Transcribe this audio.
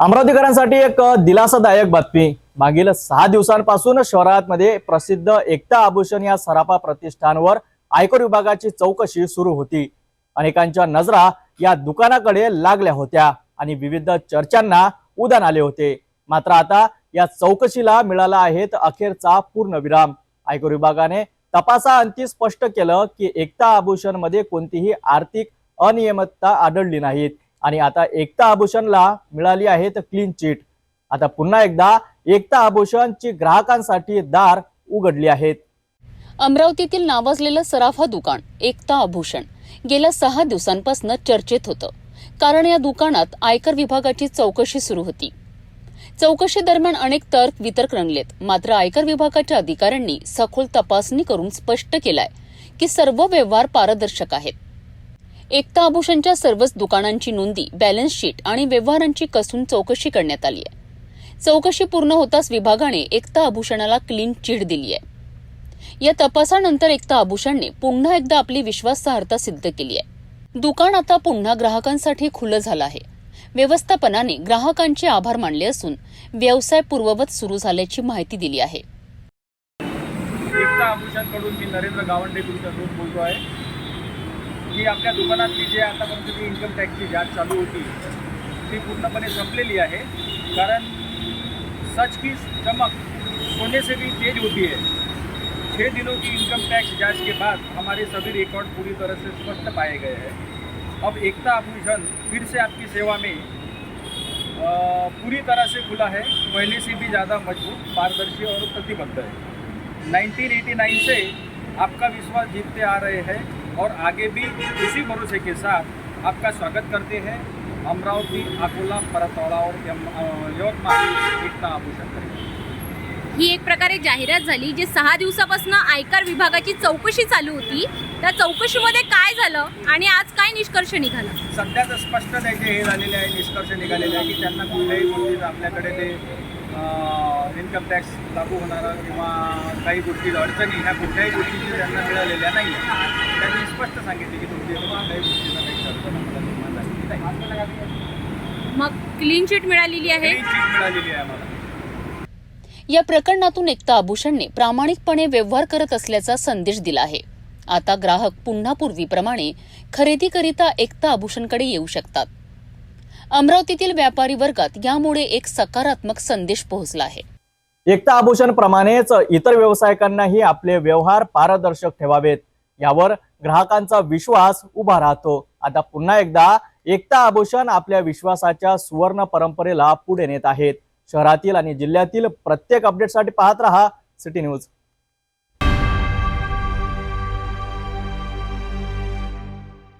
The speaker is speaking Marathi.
अमरावतीकरांसाठी एक दिलासादायक बातमी. मागील सहा दिवसांपासून शहरामध्ये प्रसिद्ध एकता आभूषण या सराफा प्रतिष्ठानवर आयकर विभागाची चौकशी सुरू होती. अनेकांच्या नजरा या दुकानाकडे लागल्या होत्या आणि विविध चर्चांना उदान आले होते. मात्र आता या चौकशीला मिळाला आहे अखेरचा पूर्णविराम आयकर विभागाने तपासाअंती स्पष्ट केलं की एकता आभूषणमध्ये कोणतीही आर्थिक अनियमितता आढळली नाहीत. आणि आता एकता आभूषणला मिळाली आहेत क्लीन चिट आता पुन्हा एकदा एकता आभूषणची ग्राहकांसाठी दार उघडली आहेत. अमरावतीतील नावाजलेलं सराफा दुकान एकता आभूषण गेल्या सहा दिवसांपासून चर्चेत होतं. कारण या दुकानात आयकर विभागाची चौकशी सुरू होती. चौकशी दरम्यान अनेक तर्क वितर्क रंगलेत. मात्र आयकर विभागाच्या अधिकाऱ्यांनी सखोल तपासणी करून स्पष्ट केलाय की सर्व व्यवहार पारदर्शक आहेत. एकता आभूषणच्या सर्वच दुकानांची नोंदी बॅलन्स शीट आणि व्यवहारांची कसून चौकशी करण्यात आली आहे. चौकशी पूर्ण होताच विभागाने एकता आभूषणाला क्लीन चिट दिली आहे. या तपासानंतर एकता आभूषणने पुन्हा एकदा आपली विश्वासार्हता सिद्ध केली आहे. दुकान आता पुन्हा ग्राहकांसाठी खुलं झालं आहे. व्यवस्थापनाने ग्राहकांचे आभार मानले असून व्यवसाय पूर्ववत सुरू झाल्याची माहिती दिली आहे. एकता आभूषणकडून मी नरेंद्र गावंडे तुमच्यासोबत बोलतो आहे. की आपल्या दुकानातली जे आतापर्यंत जी इन्कम टॅक्सची जाँच चालू होती ती पूर्णपणे संपलेली आहे. कारण सच की चमक सोने से भी तेज होती है छः दिनों की इनकम टैक्स जाँच के बाद हमारे सभी रिकॉर्ड पूरी तरह से स्पष्ट पाए गए हैं. अब एकता आभूषण फिर से आपकी सेवा में अ, पूरी तरह से खुला है. पहले से भी ज़्यादा मज़बूत पारदर्शी और प्रतिबद्ध है. 1989 से आपका विश्वास जीतते आ रहे हैं. और आगे भी इसी भरोसे के साथ आपका स्वागत करते हैं। अमरावती अकोला परतवाड़ा और यवतमाळ एकता आभूषण ही एक प्रकारे जाहिरात झाली जी सहा दिवसापासून आयकर विभागाची चौकशी चालू होती. त्या चौकशीमध्ये काय झालं आणि आज काय निष्कर्ष निघाला? सध्या तर स्पष्ट त्याचे हे झालेले आहे निष्कर्ष निघालेले आहे की त्यांना कुठल्याही गोष्टीत आपल्याकडे ते इन्कम टॅक्स लागू होणारा किंवा काही गोष्टी अडचणी ह्या कुठल्याही गोष्टीची त्यांना मिळालेल्या नाही आहे त्यांनी स्पष्ट सांगितले की तुमची कुठल्याही गोष्टीचा काही अडचण मग क्लीन चिट मिळालेली आहे. Clean sheet मिळालेली आहे आम्हाला. या प्रकरणातून एकता आभूषणने प्रामाणिकपणे व्यवहार करत असल्याचा संदेश दिला आहे. आता ग्राहक पुन्हा पूर्वीप्रमाणे खरेदीकरिता एकता आभूषणकडे येऊ शकतात. अमरावतीतील व्यापारी वर्गात यामुळे एक सकारात्मक संदेश पोहोचला आहे. एकता आभूषण प्रमाणेच इतर व्यावसायिकांनाही आपले व्यवहार पारदर्शक ठेवावेत. यावर ग्राहकांचा विश्वास उभा राहतो. आता पुन्हा एकदा एकता आभूषण आपल्या विश्वासाच्या सुवर्ण परंपरेला पुढे नेत आहेत. शहरातील आणि जिल्ह्यातील प्रत्येक अपडेटसाठी पाहत रहा. City news